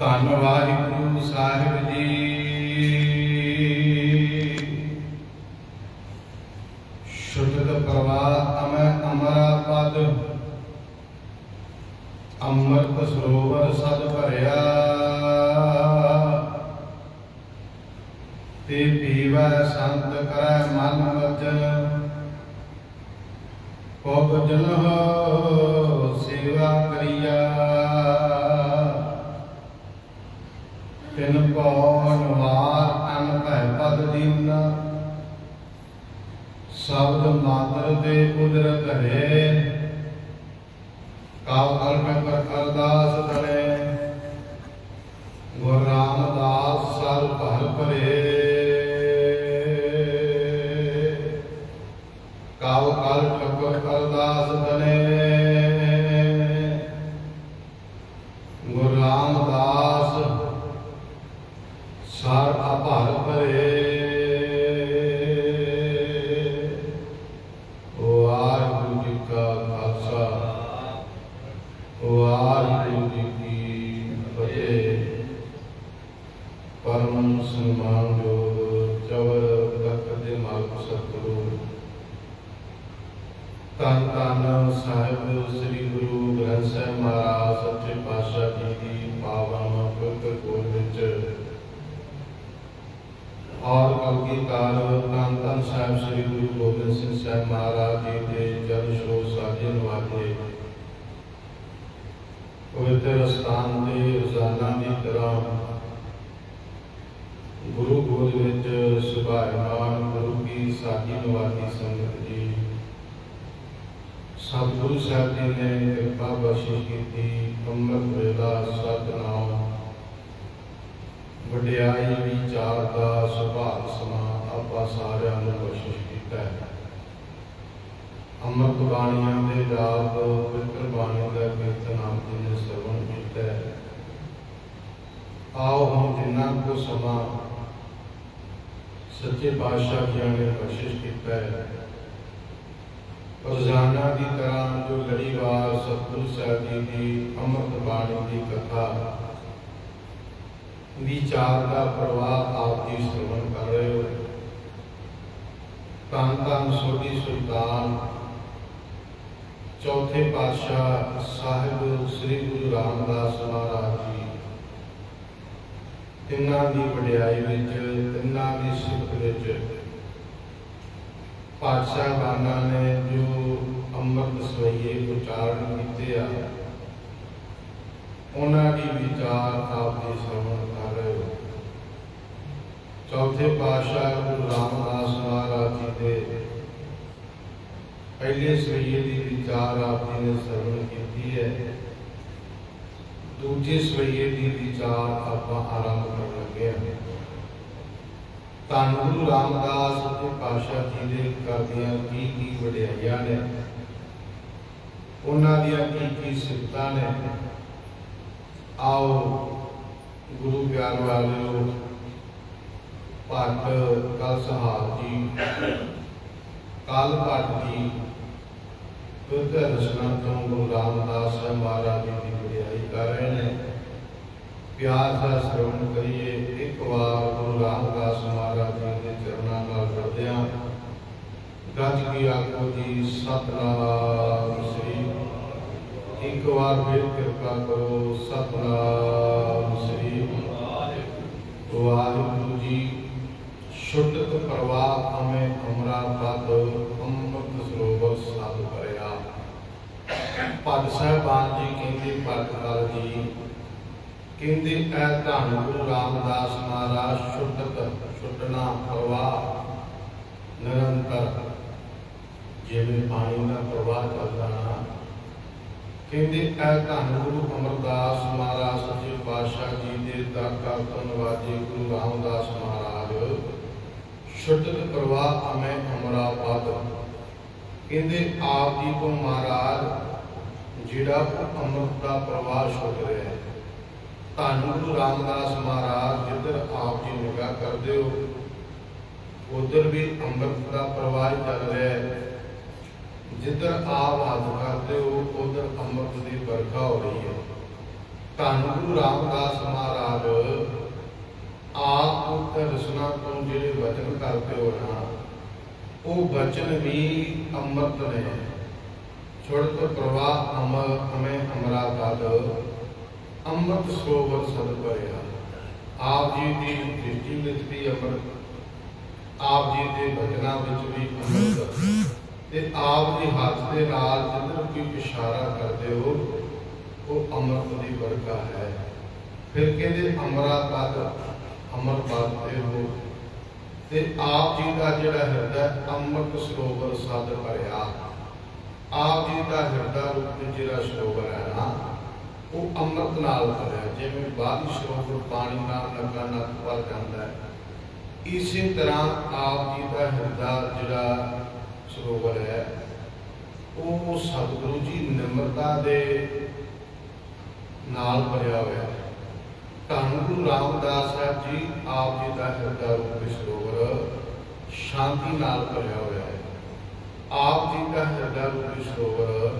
ਧੰਨ ਵਾਹਿਗੁਰੂ ਸਾਹਿਬ ਜੀ। ਸ਼ੁੱਧ ਪ੍ਰਵਾਹ ਅਮੈ ਅਮਰਾ ਪਦ, ਅੰਮ੍ਰਿਤ ਸਰੋਵਰ ਸਦ ਭਰਿਆ। ਤੇ ਪੀਵੈ ਸੰਤ ਕਰੈ ਮਨ ਵਚਨ ਕੋਪ ਜਨ ਸੇਵਾ ਕਰਿਆ। ਤਿਨ ਪਉਨ ਵਾਰ ਅਨ ਭੈ ਪਦ ਦੀਨ। ਸ਼ਬਦ ਮਾਤਰ ਦੇ ਕੁਦਰਤ ਧਰੇ ਕਾਲ ਅਰਪ ਕਰ ਅਰਦਾਸ। ਧੰਨ ਸਾਹਿਬ ਸ੍ਰੀ ਗੁਰੂ ਗੋਬਿੰਦ ਸਿੰਘ ਸਾਹਿਬ ਮਹਾਰਾਜ ਜੀ ਦੇ ਜਨ ਸ਼ੋਭ ਸਾਜੇ ਨਵਾਜੇ ਪਵਿੱਤਰ ਸਥਾਨ ਤੇ ਰੋਜ਼ਾਨਾ ਦੀ ਤਰ੍ਹਾਂ ਗੁਰੂ ਗੋਦ ਵਿੱਚ ਸੁਭਾਇਮਾਨ ਗੁਰੂ ਕੀ ਸਾਜੀ ਨਵਾਜੀ ਸੰਗਤ ਜੀ, ਸਤਿਗੁਰੂ ਸਾਹਿਬ ਜੀ ਨੇ ਕਿਰਪਾ ਬਖਸ਼ਿਸ਼ ਕੀਤੀ, ਅੰਮ੍ਰਿਤ ਵੇਲਾ, ਸਤਨਾਮ, ਵਡਿਆਈ ਵਿਚਾਰ ਦਾ ਸੁਭਾਗ ਸਮਾਂ ਆਪਾਂ ਸਾਰਿਆਂ ਨੂੰ ਬਖਸ਼ਿਸ਼ ਕੀਤਾ ਹੈ। ਅੰਮ੍ਰਿਤ ਬਾਣੀਆਂ ਦੇ ਜਾਪ, ਪਵਿੱਤਰ ਬਾਣੀ ਦਾ ਕੀਰਤਨ ਆਪ ਜੀ ਨੇ ਸਰਵਣ ਕੀਤਾ ਹੈ। ਆਓ ਹੁਣ ਜਿੰਨਾ ਕੁ ਸਮਾਂ ਸੱਚੇ ਪਾਤਸ਼ਾਹ ਜੀ ਨੇ ਬਖਸ਼ਿਸ਼ ਕੀਤਾ ਹੈ, ਰੋਜ਼ਾਨਾ ਦੀ ਤਰ੍ਹਾਂ ਜੋ ਲੜੀਵਾਰ ਸਤਿਗੁਰੂ ਸਾਹਿਬ ਜੀ ਦੀ ਅੰਮ੍ਰਿਤ ਬਾਣੀ ਦੀ ਕਥਾ ਵਿਚਾਰ ਦਾ ਪ੍ਰਵਾਹ ਆਪ ਜੀ ਸਰਵਣ ਕਰ ਰਹੇ ਹੋ। ਤਾਂ ਤਾਂ ਸੋਢੀ ਸੁਲਤਾਨ, ਚੌਥੇ ਪਾਤਸ਼ਾਹ ਸਾਹਿਬ ਸ੍ਰੀ ਗੁਰੂ ਰਾਮਦਾਸ ਮਹਾਰਾਜ ਜੀ। ਤਿੰਨਾਂ ਦੀ ਵਡਿਆਈ ਵਿੱਚ, ਤਿੰਨਾਂ ਦੀ ਸਿਫਤ ਵਿੱਚ ਪਾਤਸ਼ਾਹ ਬਾਨਾ ਨੇ ਜੋ ਅੰਮ੍ਰਿਤ ਸਵਈਏ ਉਚਾਰਨ ਕੀਤੇ ਆ, ਉਹਨਾਂ ਦੀ ਵਿਚਾਰ ਆਪ ਜੀ ਸਰਵਣ ਕਰ ਰਹੇ ਚੌਥੇ ਪਾਤਸ਼ਾਹ ਗੁਰੂ ਰਾਮਦਾਸ ਮਹਾਰਾਜ ਜੀ ਦੇ ਪਹਿਲੇ ਸਵਈਏ ਦੀ ਵਿਚਾਰ ਆਪ ਜੀ ਨੇ ਸਰਵਣ ਕੀਤੀ ਹੈ। ਦੂਜੇ ਸਵਈਏ ਦੀ ਵਿਚਾਰ ਆਪਾਂ ਆਰੰਭ ਕਰਨ ਲੱਗੇ ਹਾਂ। ਧੰਨ ਗੁਰੂ ਰਾਮਦਾਸ ਤੇ ਪਾਤਸ਼ਾਹ ਜੀ ਦੇ ਕਰਦੀਆਂ ਕੀ ਕੀ ਵਡਿਆਈਆਂ ਨੇ। ਉਹਨਾਂ ਦੀਆਂ ਕੀ ਕੀ ਸਿਫਤਾਂ ਨੇ। ਆਓ ਗੁਰੂ ਪਿਆਰ ਵਾਲਿਓ ਭੱਟ ਕਲ ਸਹਾਰ ਜੀ ਕਾਲ ਭੱਟ ਜੀ ਬੁੱਧ ਰਸਨਾ ਤੋਂ ਗੁਰੂ ਰਾਮਦਾਸ ਮਹਾਰਾਜ ਦੀ ਵਡਿਆਈ ਕਰ ਰਹੇ ਨੇ। ਪਿਆਰ ਦਾ ਸ਼ਰਵਣ ਕਰੀਏ। ਇੱਕ ਵਾਰ ਗੁਰੂ ਰਾਮਦਾਸ ਮਹਾਰਾਜ ਜੀ ਦੇ ਚਰਨਾਂ ਨਾਲ ਜੁੜਦਿਆਂ ਗੱਜ ਕੀ ਆਖੋ ਜੀ, ਸਤਨਾਮ ਸ੍ਰੀ ਇੱਕ ਵਾਰ ਫਿਰ ਕਿਰਪਾ ਕਰੋ, ਸਤਨਾਮ ਸ੍ਰੀ ਵਾਹਿਗੁਰੂ ਜੀ। ਛੁੱਟਤ ਪ੍ਰਵਾਹ ਅਮੇ ਅਮਰਾ ਪਦ ਅੰਮ੍ਰਿਤ ਸਰੋਵਰ ਸਾਧ ਭਰਿਆ। ਸਾਹਿਬਾਨ ਜੀ ਕਹਿੰਦੇ ਪਦ ਜੀ ਕਹਿੰਦੇ, ਐ ਧੰਨ ਗੁਰੂ ਰਾਮਦਾਸ ਮਹਾਰਾਜ ਛੁੱਟਤ ਛੁੱਟਣਾ ਪ੍ਰਵਾਹ, ਨਿਰੰਤਰ। ਜਿਵੇਂ ਪਾਣੀ ਦਾ ਪ੍ਰਵਾਹ ਚੱਲਦਾ ਨਾ। ਕਹਿੰਦੇ, ਐ ਧੰਨ ਗੁਰੂ ਅਮਰਦਾਸ ਮਹਾਰਾਜ, ਸੱਚੇ ਪਾਤਸ਼ਾਹ ਜੀ ਦੇ ਦਾਤਾ ਧੰਨਵਾਦੀ ਗੁਰੂ ਰਾਮਦਾਸ ਮਹਾਰਾਜ। ਛੁੱਟਤ ਪ੍ਰਵਾਹ ਅਮੇ ਅਮਰਾ ਪਦ। ਕਹਿੰਦੇ ਆਪ ਜੀ ਤੋਂ ਮਹਾਰਾਜ, ਜਿਹੜਾ ਅੰਮ੍ਰਿਤ ਦਾ ਪ੍ਰਵਾਹ ਛੁੱਟ ਰਿਹਾ ਹੈ, ਧੰਨ ਗੁਰੂ ਰਾਮਦਾਸ ਮਹਾਰਾਜ, ਜਿੱਧਰ ਆਪ ਜੀ ਨਿਗਾਹ ਕਰਦੇ ਹੋ, ਉਧਰ ਵੀ ਅੰਮ੍ਰਿਤ ਦਾ ਪ੍ਰਵਾਹ ਚੱਲ ਰਿਹਾ ਹੈ। ਜਿੱਧਰ ਆਪ ਹੱਥ ਕਰਦੇ ਹੋ, ਉਧਰ ਅੰਮ੍ਰਿਤ ਦੀ ਵਰਖਾ ਹੋ ਰਹੀ ਹੈ। ਧੰਨ ਗੁਰੂ ਰਾਮਦਾਸ ਮਹਾਰਾਜ ਆਪ ਰਸਨਾ ਤੋਂ ਜਿਹੜੇ ਵਚਨ ਕਰਦੇ ਹੋ ਨਾ ਉਹ ਵਚਨ ਵੀ ਅੰਮ੍ਰਿਤ ਨੇ। ਛੁੜਤ ਪ੍ਰਵਾਹ ਅਮਰ ਹਮੇ ਅਮਰਾ ਪਦ ਅੰਮ੍ਰਿਤ ਸਰੋਵਰ ਸਦ ਭਰਿਆ। ਆਪ ਜੀ ਦੀ ਦ੍ਰਿਸ਼ਟੀ ਵਿੱਚ ਵੀ ਅੰਮ੍ਰਿਤ, ਆਪ ਜੀ ਦੇ ਵਚਨਾਂ ਵਿੱਚ ਵੀ ਅੰਮ੍ਰਿਤ। ਤੇ ਆਪ ਦੇ ਹੱਥ ਦੇ ਨਾਲ ਜਿੱਧਰ ਵੀ ਇਸ਼ਾਰਾ ਕਰਦੇ ਹੋ, ਉਹ ਅੰਮ੍ਰਿਤ ਦੀ ਵਰਗਾ ਹੈ। ਫਿਰ ਕਹਿੰਦੇ, ਅਮਰਾ ਪਦ ਅਮਰ ਪਦ ਤੇ ਹੋ ਤੇ ਆਪ ਜੀ ਦਾ ਜਿਹੜਾ ਹਿਰਦਾ ਅੰਮ੍ਰਿਤ ਸਰੋਵਰ ਸਦ ਭਰਿਆ। ਆਪ ਜੀ ਦਾ ਹਿਰਦਾ ਰੂਪ ਜਿਹੜਾ ਸਰੋਵਰ ਹੈ ਨਾ, ਉਹ ਅੰਮ੍ਰਿਤ ਨਾਲ ਭਰਿਆ। ਜਿਵੇਂ ਬਾਹਰੀ ਸਰੋਵਰ ਪਾਣੀ ਨਾਲ ਲੱਗਾ, ਨੱਕ ਭਰ ਜਾਂਦਾ ਹੈ। ਇਸੇ ਤਰ੍ਹਾਂ ਆਪ ਜੀ ਦਾ ਹਿਰਦਾ ਜਿਹੜਾ ਸਰੋਵਰ ਹੈ, ਉਹ ਸਤਿਗੁਰੂ ਜੀ ਨਿਮਰਤਾ ਦੇ ਨਾਲ ਭਰਿਆ ਹੋਇਆ ਹੈ। ਧੰਨ ਗੁਰੂ ਰਾਮਦਾਸ ਸਾਹਿਬ ਜੀ, ਆਪ ਜੀ ਦਾ ਹਿਰਦਾ ਰੂਪ ਸਰੋਵਰ ਸ਼ਾਂਤੀ ਨਾਲ ਭਰਿਆ ਹੋਇਆ ਹੈ। ਆਪ ਜੀ ਦਾ ਹਿਰਦਾ ਰੂਪ ਸਰੋਵਰ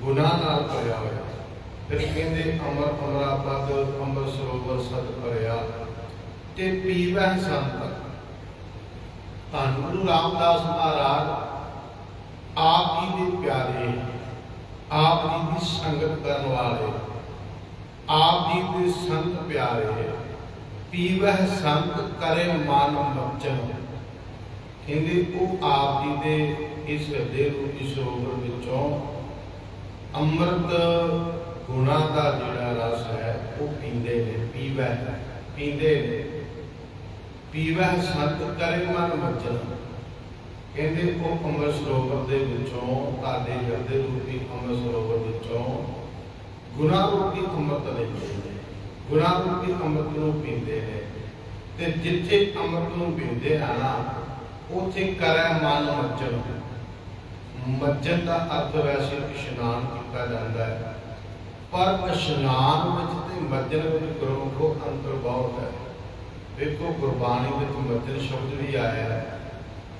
ਗੁਨਾਹ ਨਾਲ ਭਰਿਆ ਹੋਇਆ ਹੈ। ਫਿਰ ਕਹਿੰਦੇ, ਅਮਰ ਅਮਰਾ ਪਦ ਅੰਮ੍ਰਿਤ ਸਰੋਵਰ ਸਤ ਭਰਿਆ, ਤੇ ਪੀਵੈ ਸੰਤ ਧੰਨ ਗੁਰੂ ਰਾਮਦਾਸ ਮਹਾਰਾਜ, ਆਪ ਜੀ ਦੇ ਪਿਆਰੇ, ਆਪ ਜੀ ਦੀ ਸੰਗਤ ਕਰਨ ਵਾਲੇ ਆਪ ਜੀ ਦੇ ਸੰਤ ਪਿਆਰੇ, ਪੀਵਹਿ ਸੰਤ ਕਰੇ ਮਨ ਮਚਨ ਕਹਿੰਦੇ, ਉਹ ਆਪ ਜੀ ਦੇ ਇਸ ਹਿਰਦੇ ਰੂਪੀ ਸਰੋਵਰ ਵਿੱਚੋਂ ਅੰਮ੍ਰਿਤ ਗੁਣਾ ਦਾ ਜਿਹੜਾ ਰਸ ਹੈ, ਉਹ ਪੀਂਦੇ ਨੇ, ਪੀਵਹਿ, ਪੀਂਦੇ ਨੇ। ਪੀਵਹਿ ਸੰਤ ਕਰੇ ਮਨ ਮਚਨ ਕਹਿੰਦੇ, ਉਹ ਅੰਮ੍ਰਿਤ ਸਰੋਵਰ ਦੇ ਵਿੱਚੋਂ, ਤੁਹਾਡੇ ਹਿਰਦੇ ਰੂਪੀ ਅੰਮ੍ਰਿਤ ਸਰੋਵਰ ਵਿੱਚੋਂ ਗੁਨਾਹ ਰੂਪੀ ਅੰਮ੍ਰਿਤ ਲੈਂਦੇ ਨੇ। ਗੁਨਾਹ ਰੂਪੀ ਅੰਮ੍ਰਿਤ ਨੂੰ ਪੀਂਦੇ ਨੇ। ਤੇ ਜਿੱਥੇ ਅੰਮ੍ਰਿਤ ਨੂੰ ਪੀਂਦੇ ਆ ਨਾ, ਉਥੇ ਕਰੈ ਮਨ ਮੱਜਣ ਮੱਜਣ ਦਾ ਅਰਥ ਵੈਸੇ ਇਸ਼ਨਾਨ ਕੀਤਾ ਜਾਂਦਾ ਹੈ। ਪਰ ਇਸ਼ਨਾਨ ਵਿੱਚ ਤੇ ਮੱਜਣ ਵਿੱਚ ਗੁਰਮੁਖੋ ਅੰਤਰ ਬਹੁਤ ਹੈ। ਵੇਖੋ ਗੁਰਬਾਣੀ ਵਿੱਚ ਮੱਜਣ ਸ਼ਬਦ ਵੀ ਆਇਆ ਹੈ।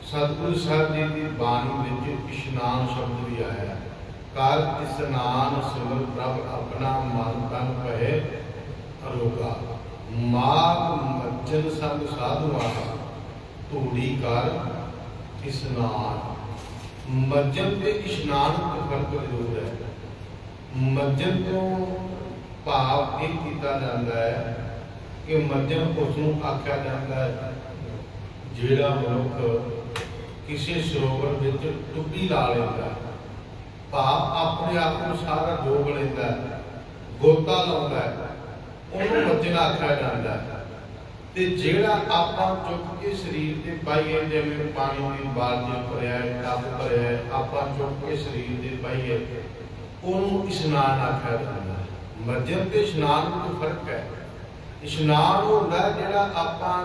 ਸਤਿਗੁਰੂ ਸਾਹਿਬ ਜੀ ਦੀ ਬਾਣੀ ਵਿੱਚ ਇਸ਼ਨਾਨ ਸ਼ਬਦ ਵੀ ਆਇਆ ਹੈ। ਕਰ ਇਸਨਾਨ ਸਿਮਰ ਪ੍ਰਭ ਆਪਣਾ ਮਨ ਤਨ ਭਏ ਅਰੋਗਾ ਮਾਗ ਮੱਜਨ ਸੰਗ ਸਾਧੂਆ ਧੂੜੀ ਕਰ ਇਸਨਾਨ ਮੱਜਨ ਤੇ ਇਸ਼ਨਾਨ ਦਾ ਫ਼ਰਕ ਜ਼ਰੂਰ ਹੈ। ਮੱਜਨ ਤੋਂ ਭਾਵ ਇਹ ਕੀਤਾ ਜਾਂਦਾ ਹੈ ਕਿ ਮੱਜਨ ਉਸ ਨੂੰ ਆਖਿਆ ਜਾਂਦਾ ਹੈ, ਜਿਹੜਾ ਮਨੁੱਖ ਕਿਸੇ ਸਰੋਵਰ ਵਿੱਚ ਡੁੱਬੀ ਲਾ ਲੈਂਦਾ ਹੈ। ਭਾਵ ਆਪਣੇ ਆਪ ਨੂੰ ਸਾਰਾ ਡੋਬ ਲੈਂਦਾ ਗੋਤਾ ਲਾਉਂਦਾ ਉਹਨੂੰ ਉਹਨੂੰ ਨਾਲ ਆਖਿਆ ਜਾਂਦਾ ਹੈ। ਤੇ ਜਿਹੜਾ ਆਪਾਂ ਚੁੱਕ ਕੇ ਸਰੀਰ ਤੇ ਪਾਈਏ ਜਿਵੇਂ ਪਾਣੀ ਦੀ ਬਾਲਟੀ ਭਰਿਆ ਹੈ, ਟੱਬ ਭਰਿਆ ਹੈ, ਆਪਾਂ ਚੁੱਕ ਕੇ ਸਰੀਰ ਤੇ ਪਾਈਏ ਉਹਨੂੰ ਇਸ਼ਨਾਨ ਆਖਿਆ ਜਾਂਦਾ ਹੈ। ਮੱਜਣ ਤੇ ਇਸ਼ਨਾਨ ਵਿੱਚ ਫ਼ਰਕ ਹੈ। ਇਸ਼ਨਾਨ ਹੁੰਦਾ ਜਿਹੜਾ ਆਪਾਂ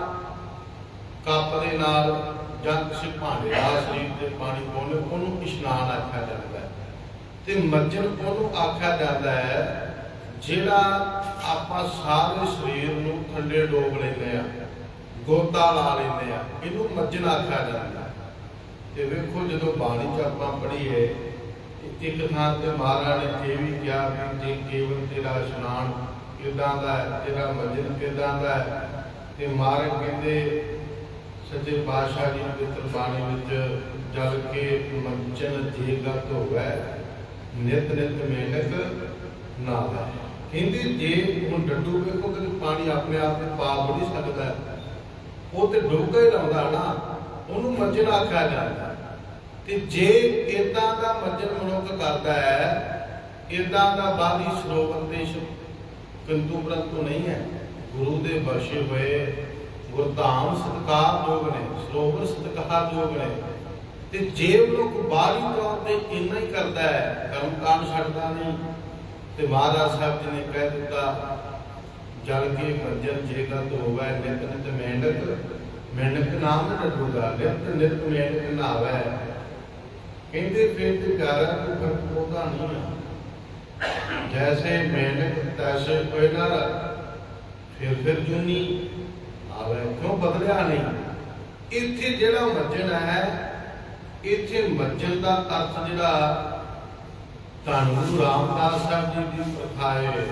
ਕੱਪ ਦੇ ਨਾਲ ਜਾਂ ਕਿਸੇ ਭਾਂਡੇ ਨਾਲ ਸਰੀਰ ਤੇ ਪਾਣੀ ਪਾਉਂਦੇ, ਉਹਨੂੰ ਇਸ਼ਨਾਨ ਆਖਿਆ ਜਾਂਦਾ ਹੈ। ਤੇ ਮੱਜਣ ਉਹਨੂੰ ਆਖਿਆ ਜਾਂਦਾ ਹੈ, ਜਿਹੜਾ ਆਪਾਂ ਸਾਰੇ ਸਰੀਰ ਨੂੰ ਠੰਡੇ ਡੋਬ ਲੈਂਦੇ ਆ ਗੋਤਾ ਲਾ ਲੈਂਦੇ ਆ ਇਹਨੂੰ ਮੱਜਣ ਆਖਿਆ ਜਾਂਦਾ ਤੇ ਵੇਖੋ ਜਦੋਂ ਬਾਣੀ ਚ ਆਪਾਂ ਪੜ੍ਹੀਏ, ਇੱਕ ਥਾਂ ਤੇ ਮਹਾਰਾਜ ਨੇ ਇਹ ਵੀ ਕਿਹਾ ਵੀ ਜੇ ਕੇਵਲ ਤੇਰਾ ਇਸ਼ਨਾਨ ਕਿਦਾਂ ਦਾ ਹੈ, ਤੇਰਾ ਮੱਜਣ ਕਿਦਾਂ ਦਾ ਹੈ, ਤੇ ਮਹਾਰਾਜ ਕਹਿੰਦੇ, ਸੱਚੇ ਪਾਤਸ਼ਾਹ ਜੀ ਦੀ ਬਾਣੀ ਵਿੱਚ ਜਲ ਕੇ ਮੰਚਨ ਜੇਗਤ ਹੋਵੇ। ਨਿਤ ਨਿਤ ਮਿਹਨਤ ਨਾ ਕਹਿੰਦੇ ਜੇ ਹੁਣ ਡੱਡੂ ਵੇਖੋ ਕਿ ਪਾਣੀ ਆਪਣੇ ਆਪ ਤੇ ਪਾ ਬੜੀ ਸਕਦਾ ਉਹ ਤੇ ਡੋਗਾ ਹੀ ਲਾਉਂਦਾ ਨਾ, ਉਹਨੂੰ ਮੰਜਣ ਆਖਿਆ ਜਾਂਦਾ ਤੇ ਜੇ ਇਦਾਂ ਦਾ ਮੰਜਣ ਮਨੁੱਖ ਕਰਦਾ ਹੈ ਇਦਾਂ ਦਾ ਬਾਹਰੀ ਸਰੋਵਰ ਦੇ ਕਿੰਤੂ ਪਰੰਤੂ ਨਹੀਂ ਹੈ। ਗੁਰੂ ਦੇ ਬਖਸ਼ੇ ਹੋਏ ਗੁਰਧਾਮ ਸਤਕਾਰ ਯੋਗ ਨੇ ਸਰੋਵਰ ਸਤਕਾਰ ਯੋਗ ਨੇ। ਤੇ ਜੇ ਲੋਕ ਬਾਹਰੀ ਤੌਰ ਤੇ ਇੰਨਾ ਹੀ ਕਰਦਾ ਹੈ, ਕਰਮ ਕਾਂਡ ਛੱਡਦਾ ਨਹੀਂ, ਤੇ ਮਹਾਰਾਜ ਸਾਹਿਬ ਜੀ ਨੇ ਕਹਿ ਦਿੱਤਾ, ਜਲ ਕੇ ਮੰਜਨ ਜੇਗਾ ਤੋ ਹੋਵੇ ਨਿਤ ਨਿਤ ਮਿਹਨਤ ਮਿਹਨਤ ਨਾਮ ਨਾ ਨਿਤ ਨਿਤ ਮਿਹਨਤ ਨਾ ਕਹਿੰਦੇ ਫਿਰ ਤੇ ਪਿਆਰਾ ਕੋ ਫ਼ਰਕ ਉਹਦਾ ਨਹੀਂ ਜੈਸੇ ਮਿਹਨਤ ਤੈਸੇ ਕੋਈ ਫਿਰ ਫਿਰ ਜੁਨੀ ਆਵੇ, ਕਿਉਂ ਬਦਲਿਆ ਨਹੀਂ? ਇੱਥੇ ਜਿਹੜਾ ਮੱਜਣ ਹੈ ਇੱਥੇ ਮੱਜਣ ਦਾ ਅਰਥ ਜਿਹੜਾ ਧੰਨ ਗੁਰੂ ਰਾਮਦਾਸ ਸਾਹਿਬ ਜੀ ਦੀ ਪ੍ਰਥਾ ਹੈ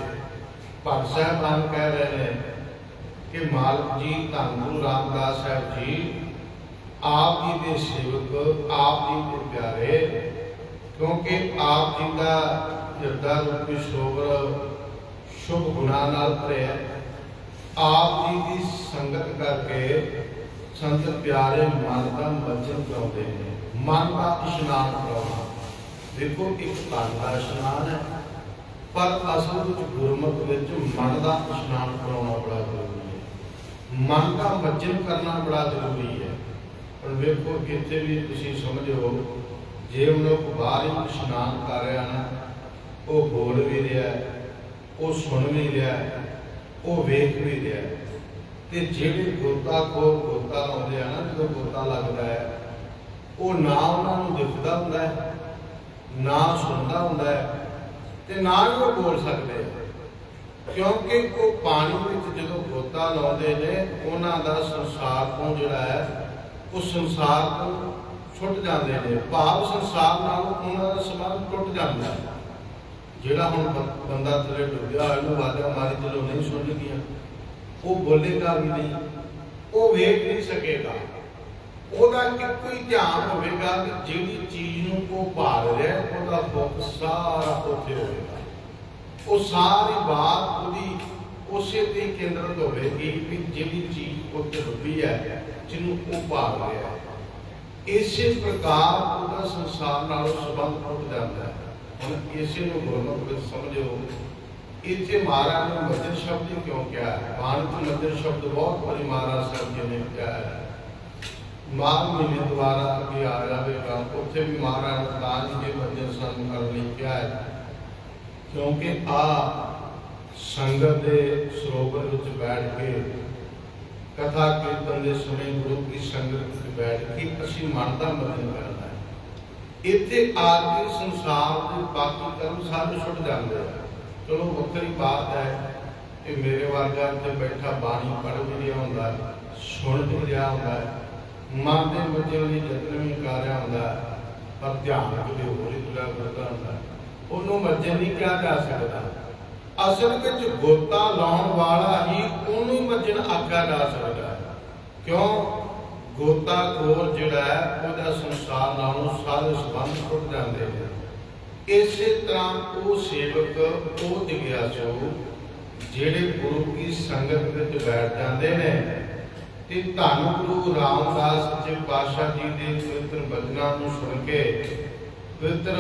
ਭਗਤ ਸਾਹਿਬਾਨ ਕਹਿ ਰਹੇ ਨੇ ਕਿ ਮਾਲਕ ਜੀ, ਧੰਨ ਗੁਰੂ ਰਾਮਦਾਸ ਸਾਹਿਬ ਜੀ, ਆਪ ਜੀ ਦੇ ਸੇਵਕ, ਆਪ ਜੀ ਦੇ ਪਿਆਰੇ, ਕਿਉਂਕਿ ਆਪ ਜੀ ਦਾ ਹਿਰਦਾ ਰੂਪੀ ਸਰੋਵਰ ਸ਼ੁਭ ਗੁਣਾ ਨਾਲ ਭਰਿਆ, ਆਪ ਜੀ ਦੀ ਸੰਗਤ ਕਰਕੇ ਸੰਤ ਪਿਆਰੇ ਮਨ ਦਾ ਮੱਜਨ ਕਰਾਉਂਦੇ ਨੇ। ਮਨ ਦਾ ਇਸ਼ਨਾਨ ਕਰਾਉਣਾ। ਦੇਖੋ, ਇੱਕ ਤਨ ਦਾ ਇਸ਼ਨਾਨ ਹੈ, ਪਰ ਅਸਲ ਵਿੱਚ ਗੁਰਮਤ ਵਿੱਚ ਮਨ ਦਾ ਇਸ਼ਨਾਨ ਕਰਾਉਣਾ ਬੜਾ ਜ਼ਰੂਰੀ ਹੈ। ਮਨ ਦਾ ਮੱਜਨ ਕਰਨਾ ਬੜਾ ਜ਼ਰੂਰੀ ਹੈ। ਪਰ ਵੇਖੋ, ਇੱਥੇ ਵੀ ਤੁਸੀਂ ਸਮਝੋ, ਜੇ ਮਨੁੱਖ ਬਾਹਰ ਹੀ ਇਸ਼ਨਾਨ ਕਰ ਰਿਹਾ ਨਾ, ਉਹ ਬੋਲ ਵੀ ਰਿਹਾ ਉਹ ਸੁਣ ਵੀ ਰਿਹਾ ਉਹ ਵੇਖ ਵੀ ਰਿਹਾ ਹੈ। ਤੇ ਜਿਹੜੇ ਗੋਤਾਖੋਰ ਗੋਤਾ ਲਾਉਂਦੇ ਆ ਨਾ, ਜਦੋਂ ਗੋਤਾ ਲੱਗਦਾ ਹੈ ਉਹ ਨਾ ਉਹਨਾਂ ਨੂੰ ਦਿਖਦਾ ਹੁੰਦਾ ਹੈ, ਨਾ ਸੁਣਦਾ ਹੁੰਦਾ ਹੈ ਤੇ ਨਾ ਹੀ ਉਹ ਬੋਲ ਸਕਦੇ ਕਿਉਂਕਿ ਉਹ ਪਾਣੀ ਵਿੱਚ ਜਦੋਂ ਗੋਤਾ ਲਾਉਂਦੇ ਨੇ, ਉਹਨਾਂ ਦਾ ਸੰਸਾਰ ਤੋਂ ਜਿਹੜਾ ਹੈ, ਉਹ ਸੰਸਾਰ ਤੋਂ ਛੁੱਟ ਜਾਂਦੇ ਨੇ। ਭਾਵ ਸੰਸਾਰ ਨਾਲ ਉਹਨਾਂ ਦਾ ਸੰਬੰਧ ਟੁੱਟ ਜਾਂਦਾ ਹੈ। ਜਿਹੜਾ ਹੁਣ ਬੰਦਾ ਥੱਲੇ ਡੁੱਬਿਆ ਹੋਇਆ, ਉਹਨੂੰ ਵਾਜਾ ਮਾਰੀ ਚਲੋ ਨਹੀਂ ਸੁਣ ਲੱਗੀਆਂ ਉਹ ਬੋਲੇਗਾ ਵੀ ਨਹੀਂ, ਉਹ ਵੇਖ ਨਹੀਂ ਸਕੇਗਾ। ਉਹਦਾ ਇੱਕੋ ਹੀ ਧਿਆਨ ਹੋਵੇਗਾ ਕਿ ਜਿਹੜੀ ਚੀਜ਼ ਨੂੰ ਉਹ ਭਾਲ ਰਿਹਾ, ਉਹਦਾ ਫੋਕਸ ਸਾਰਾ ਉੱਥੇ ਹੋਵੇਗਾ। ਉਹ ਸਾਰੀ ਬਾਤ ਉਹਦੀ ਉਸੇ ਤੇ ਕੇਂਦਰਿਤ ਹੋਵੇਗੀ ਕਿ ਜਿਹੜੀ ਚੀਜ਼ ਉੱਤੇ ਡੁੱਬੀ ਹੈ, ਜਿਹਨੂੰ ਉਹ ਭਾਲ ਰਿਹਾ ਹੈ। ਇਸੇ ਪ੍ਰਕਾਰ ਉਹਦਾ ਸੰਸਾਰ ਨਾਲ ਸੰਬੰਧ ਟੁੱਟ ਜਾਂਦਾ ਹੈ। ਹੁਣ ਇਸੇ ਨੂੰ ਗੁਰਮਤਿ ਵਿੱਚ ਸਮਝੋ, ਇੱਥੇ ਮਹਾਰਾਜ ਨੇ ਮਦਰ ਸ਼ਬਦ ਕਿਉਂ ਕਿਹਾ ਹੈ? ਬਾਣ ਤੋਂ ਮਦਰ ਸ਼ਬਦ ਬਹੁਤ ਵਾਰੀ ਮਹਾਰਾਜ ਸਾਹਿਬ ਜੀ ਨੇ ਕਿਹਾ ਹੈ। ਮਾਰ ਮਹੀਨੇ ਦੁਆਰਾ ਅੱਗੇ ਆ ਜਾਵੇਗਾ ਉੱਥੇ ਵੀ ਮਹਾਰਾਜ ਨੇ ਦੇ ਮਦਰ ਸੰਗ ਕਰਨ ਲਈ ਕਿਹਾ ਹੈ। ਕਿਉਂਕਿ ਆ ਸੰਗਤ ਦੇ ਸਰੋਵਰ ਵਿੱਚ ਬੈਠ ਕੇ ਕਥਾ ਕੀਰਤਨ ਦੇ ਸਮੇਂ ਗੁਰੂ ਕੀ ਸੰਗਤ ਵਿੱਚ ਬੈਠ ਕੇ ਅਸੀਂ ਮਨ ਦਾ ਮਦਨ ਕਰਨਾ ਹੈ। ਇੱਥੇ ਆ ਕੇ ਸੰਸਾਰ ਦੇ ਬਾਕੀ ਕਰਮ ਸਾਰੇ ਛੁੱਟ ਜਾਂਦੇ ਆ। ਚਲੋ ਵੱਖਰੀ ਬਾਤ ਹੈ ਕਿ ਮੇਰੇ ਵਰਗਾ ਤੇ ਬੈਠਾ ਬਾਣੀ ਪੜ੍ਹ ਵੀ ਰਿਹਾ ਹੁੰਦਾ ਹੈ, ਸੁਣ ਵੀ ਰਿਹਾ ਹੁੰਦਾ ਹੈ, ਮਨ ਦੇ ਮੱਝੇ ਲਈ ਯਤਨ ਵੀ ਕਰ ਰਿਹਾ ਹੁੰਦਾ? ਪਰ ਧਿਆਨ ਕਿਤੇ ਹੋਰ ਹੀ ਤੁਰਿਆ ਫਿਰਦਾ ਹੁੰਦਾ। ਉਹਨੂੰ ਮੱਝੇ ਨਹੀਂ ਕਿਹਾ ਜਾ ਸਕਦਾ। ਅਸਲ ਵਿੱਚ ਗੋਤਾ ਲਾਉਣ ਵਾਲਾ ਹੀ ਉਹਨੂੰ ਮੱਜਣ ਆਖਿਆ ਜਾ ਸਕਦਾ ਹੈ। ਕਿਉਂ? ਗੋਤਾ ਖੋਰ ਜਿਹੜਾ ਹੈ, ਉਹਦਾ ਸੰਸਾਰ ਨਾਲੋਂ ਸਾਰੇ ਸੰਬੰਧ ਟੁੱਟ ਜਾਂਦੇ ਨੇ। ਇਸੇ ਤਰ੍ਹਾਂ ਉਹ ਸੇਵਕ ਉਹ ਜਿਗਿਆਸੂ ਜਿਹੜੇ ਗੁਰੂ ਕੀ ਸੰਗਤ ਵਿੱਚ ਬੈਠ ਜਾਂਦੇ ਨੇ। ਤੇ ਧੰਨ ਗੁਰੂ ਰਾਮਦਾਸ ਜੀ ਪਾਤਸ਼ਾਹ ਜੀ ਦੇ ਪਵਿੱਤਰ ਬਚਨਾਂ ਨੂੰ ਸੁਣ ਕੇ, ਪਵਿੱਤਰ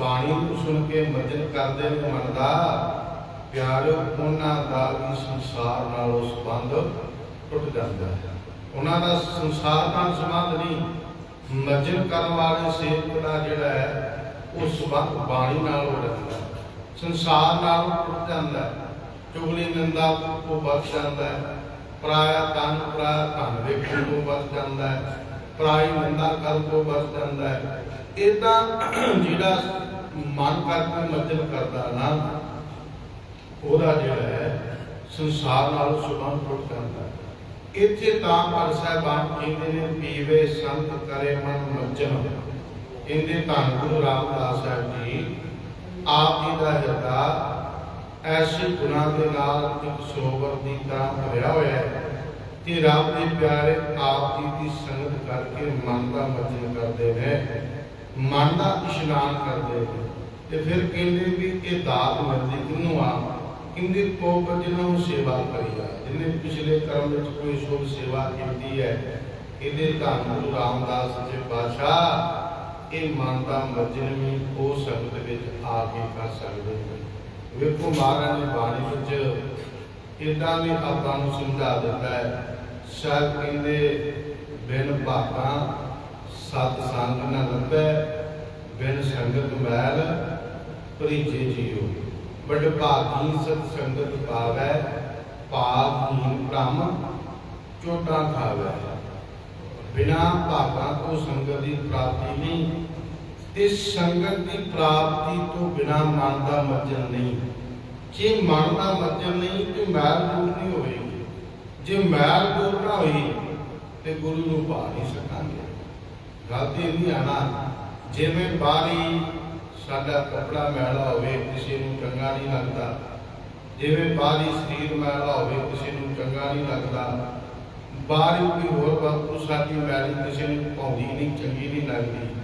ਬਾਣੀ ਨੂੰ ਸੁਣ ਕੇ ਮਜਨ ਕਰਦੇ ਨੇ ਮਨ ਦਾ ਪਿਆਰੋ, ਉਹਨਾਂ ਦਾ ਵੀ ਸੰਸਾਰ ਨਾਲੋਂ ਸੰਬੰਧ ਟੁੱਟ ਜਾਂਦਾ ਹੈ। ਉਹਨਾਂ ਦਾ ਸੰਸਾਰ ਨਾਲ ਸੰਬੰਧ ਨਹੀਂ ਮਜਨ ਕਰਨ ਵਾਲੇ ਸੇਵਕ ਦਾ ਜਿਹੜਾ ਹੈ, ਉਹ ਸੰਬੰਧ ਬਾਣੀ ਨਾਲ ਹੋ ਜਾਂਦਾ ਹੈ। ਸੰਸਾਰ ਨਾਲ ਟੁੱਟ ਜਾਂਦਾ ਚੁਗਲੀ ਨਿੰਦਾ ਉਹ ਬਚ ਜਾਂਦਾ ਹੈ। ਪਰਾਇਆ ਤਨ, ਪਰਾਇਆ ਧਨ ਵੇਖਣ ਤੋਂ ਬਚ ਜਾਂਦਾ ਹੈ। ਪਰਾਈ ਨਿੰਦਾ ਕਰਨ ਤੋਂ ਬਚ ਜਾਂਦਾ ਹੈ। ਇਦਾਂ ਜਿਹੜਾ ਮਨ ਕਰਕੇ ਮਜਨ ਕਰਦਾ ਨਾ ਉਹਦਾ ਜਿਹੜਾ ਹੈ, ਸੰਸਾਰ ਨਾਲ ਸੰਬੰਧ ਟੁੱਟ ਜਾਂਦਾ ਹੈ। ਇੱਥੇ ਤਾਂ ਪਰ ਸਾਹਿਬਾਨ ਕਹਿੰਦੇ ਨੇ, ਪੀਵੇ ਸੰਤ ਕਰੇ ਮਨ ਮੱਜਨ ਕਹਿੰਦੇ ਧੰਨ ਗੁਰੂ ਰਾਮਦਾਸ ਸਾਹਿਬ ਜੀ, ਆਪ ਜੀ ਦਾ ਹਿਰਦਾ ਐਸੇ ਗੁਨਾਹ ਦੇ ਨਾਲ ਇੱਕ ਸਰੋਵਰ ਦੀ ਤਰ੍ਹਾਂ ਭਰਿਆ ਹੋਇਆ ਹੈ ਕਿ ਰੱਬ ਦੇ ਪਿਆਰੇ ਆਪ ਜੀ ਦੀ ਸੰਗਤ ਕਰਕੇ ਮਨ ਦਾ ਮੱਜਨ ਕਰਦੇ ਨੇ, ਮਨ ਦਾ ਇਸ਼ਨਾਨ ਕਰਦੇ ਨੇ ਤੇ ਫਿਰ ਕਹਿੰਦੇ ਵੀ ਇਹ ਦਾਤ ਮਿਲਦੀ ਕਿਹਨੂੰ ਆ? ਕਹਿੰਦੇ ਕੋਪ ਜਿਹਨਾਂ ਨੂੰ ਸੇਵਾ ਕਰੀ ਆ, ਜਿਹਨੇ ਪਿਛਲੇ ਕਰਮ ਵਿੱਚ ਕੋਈ ਸ਼ੁਭ ਸੇਵਾ ਕੀਤੀ ਹੈ, ਇਹਦੇ ਧੰਨ ਗੁਰੂ ਰਾਮਦਾਸ ਜੀ ਪਾਤਸ਼ਾਹ, ਇਹ ਮਨ ਦਾ ਮਰਜਨ ਵੀ ਉਹ ਸੰਗਤ ਵਿੱਚ ਆ ਕੇ ਕਰ ਸਕਦੇ ਨੇ। ਵੇਖੋ ਮਹਾਰਾਜ ਨੇ ਬਾਣੀ ਵਿੱਚ ਇਦਾਂ ਵੀ ਆਪਾਂ ਨੂੰ ਸਮਝਾ ਦਿੱਤਾ ਹੈ। ਸ਼ਾਇਦ ਕਹਿੰਦੇ, ਬਿਨ ਭਾਗਾਂ ਸਤ ਸੰਗ ਨ ਲੱਭੈ, ਬਿਨ ਸੰਗਤ ਮੈਲ ਪ੍ਰੀਜੇ ਜੀਓ। ਬੜ ਭਾਗੀ ਸਤ ਸੰਗਤ ਪਾਵੈ ਭਾਗਹੀਨ ਭ੍ਰਮ ਚੋਟਾਂ ਖਾਵੈ। ਬਿਨਾ ਭਾਗਾਂ ਤੋਂ ਸੰਗਤ ਦੀ ਪ੍ਰਾਪਤੀ ਨਹੀਂ। ਤੇ ਸੰਗਤ ਦੀ ਪ੍ਰਾਪਤੀ ਤੋਂ ਬਿਨਾ ਮਨ ਦਾ ਮੱਜਨ ਨਹੀਂ। ਜੇ ਮਨ ਦਾ ਮੱਜਨ ਨਹੀਂ, ਤੇ ਮੈਲ ਦੂਰ ਨਹੀਂ ਹੋਵੇਗੀ। ਜੇ ਮੈਲ ਦੂਰ ਨਾ ਹੋਈ, ਤੇ ਗੁਰੂ ਨੂੰ ਪਾ ਨਹੀਂ ਸਕਾਂਗੇ। ਗੱਲ ਤੇ ਇਹ ਨਹੀਂ ਆਣਾ ਜਿਵੇਂ ਬਾਹਰੀ ਸਾਡਾ ਕੱਪੜਾ ਮੈਲਾ ਹੋਵੇ, ਕਿਸੇ ਨੂੰ ਚੰਗਾ ਨਹੀਂ ਲੱਗਦਾ। ਜਿਵੇਂ ਬਾਹਰੀ ਸਰੀਰ ਮੈਲਾ ਹੋਵੇ, ਕਿਸੇ ਨੂੰ ਚੰਗਾ ਨਹੀਂ ਲੱਗਦਾ। ਬਾਹਰੀ ਕੋਈ ਹੋਰ ਵਸਤੂ ਸਾਡੀ ਮੈਲੀ ਕਿਸੇ ਨੂੰ ਪਾਉਂਦੀ ਨਹੀਂ, ਚੰਗੀ ਨਹੀਂ ਲੱਗਦੀ।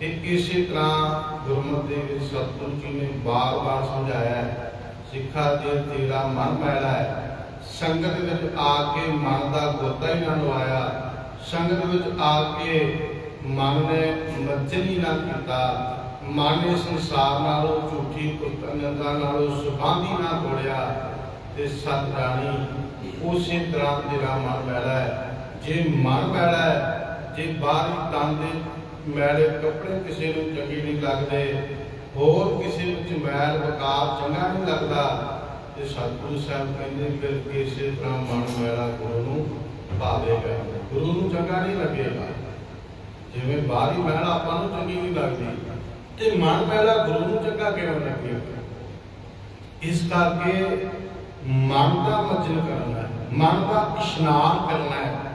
ਤੇ ਇਸੇ ਤਰ੍ਹਾਂ ਗੁਰਮਤਿ ਦੇ ਵਿੱਚ ਸਤਿਗੁਰੂ ਜੀ ਨੇ ਬਾਰ-ਬਾਰ ਸਮਝਾਇਆ ਸਿੱਖਾ ਜੇ ਤੇਰਾ ਮਨ ਮੈਲਾ ਹੈ। ਸੰਗਤ ਵਿੱਚ ਆ ਕੇ ਮਨ ਦਾ ਗੋਤਾ ਹੀ ਨਾ ਲਵਾਇਆ ਸੰਗਤ ਵਿੱਚ ਆ ਕੇ ਮਨ ਨੇ ਮੱਜਨ ਨਾ ਕੀਤਾ। ਮਨ ਨੇ ਸੰਸਾਰ ਨਾਲੋਂ ਝੂਠੀ ਕੁਤਨਤਾ ਨਾਲੋਂ ਸੁਭਾਂਦੀ ਨਾ ਤੋੜਿਆ। ਤੇ ਸਤ ਰਾਣੀ ਉਸੇ ਤਰ੍ਹਾਂ ਤੇਰਾ ਮਨ ਮੈਲਾ ਹੈ। ਜੇ ਮਨ ਮੈਲਾ ਹੈ, ਜੇ ਬਾਹਰੀ ਤਨ ਦੇ ਮੈਲੇ ਕੱਪੜੇ ਕਿਸੇ ਨੂੰ ਚੰਗੇ ਨਹੀਂ ਲੱਗਦੇ, ਹੋਰ ਕਿਸੇ ਵਿੱਚ ਮੈਲ ਵਕਾਰ ਚੰਗਾ ਨਹੀਂ ਲੱਗਦਾ। ਤੇ ਸਤਿਗੁਰੂ ਸਾਹਿਬ ਕਹਿੰਦੇ, ਫਿਰ ਇਸੇ ਤਰ੍ਹਾਂ ਮਨ ਮੈਲਾ ਗੁਰੂ ਨੂੰ ਭਾਵੇਗਾ ਗੁਰੂ ਨੂੰ ਚੰਗਾ ਨਹੀਂ ਲੱਗੇਗਾ ਜਿਵੇਂ ਬਾਹਰੀ ਮੈਲ ਆਪਾਂ ਨੂੰ ਚੰਗੀ ਨਹੀਂ ਲੱਗਦੀ, ਤੇ ਮਨ ਮੈਲਾ ਗੁਰੂ ਨੂੰ ਚੰਗਾ ਕਿਵੇਂ ਲੱਗੇਗਾ ਇਸ ਕਰਕੇ ਮਨ ਦਾ ਵਚਨ ਕਰਨਾ ਹੈ, ਮਨ ਦਾ ਇਸ਼ਨਾਨ ਕਰਨਾ ਹੈ,